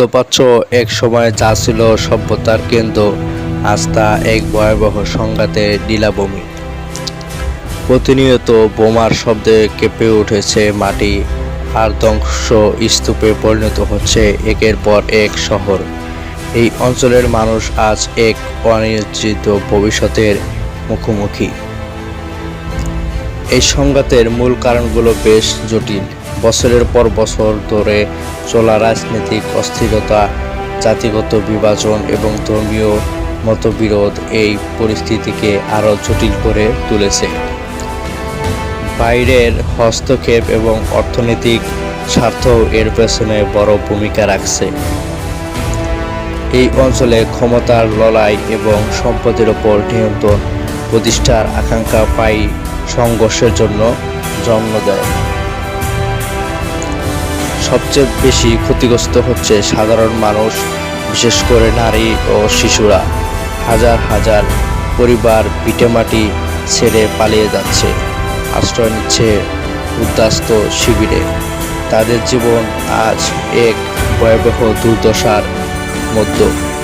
মধ্যপ্রাচ্য এক সময় যা ছিল সভ্যতার কেন্দ্র। আজ তা এক ভয়াবহ সংঘাতের নীলাভূমি প্রতিনিয়ত বোমার শব্দে কেঁপে উঠেছে মাটি, আর ধ্বংস স্তূপে পরিণত হচ্ছে একের পর এক শহর। এই অঞ্চলের মানুষ আজ এক অনিশ্চিত ভবিষ্যতের মুখোমুখি। এই সংঘাতের মূল কারণগুলো বেশ জটিল। বছরের পর বছর ধরে চলা রাজনৈতিক অস্থিরতা, জাতিগত বিভাজন এবং ধর্মীয় মতবিরোধ এই পরিস্থিতিকে আরও জটিল করে তুলেছে। বাইরের হস্তক্ষেপ এবং অর্থনৈতিক স্বার্থ এর পেছনে বড় ভূমিকা রাখছে। এই অঞ্চলে ক্ষমতার লড়াই এবং সম্পদের ওপর নিয়ন্ত্রণ প্রতিষ্ঠার আকাঙ্ক্ষা পাই সংঘর্ষের জন্য জন্ম দেয়। সবচেয়ে বেশি ক্ষতিগ্রস্ত হচ্ছে সাধারণ মানুষ, বিশেষ করে নারী ও শিশুরা। হাজার হাজার পরিবার পিটেমাটি ছেড়ে পালিয়ে যাচ্ছে। আশ্রয় নিচ্ছে উদ্দাস্ত শিবিরে। তাদের জীবন আজ এক ভয়াবহ দুর্দশার মধ্য।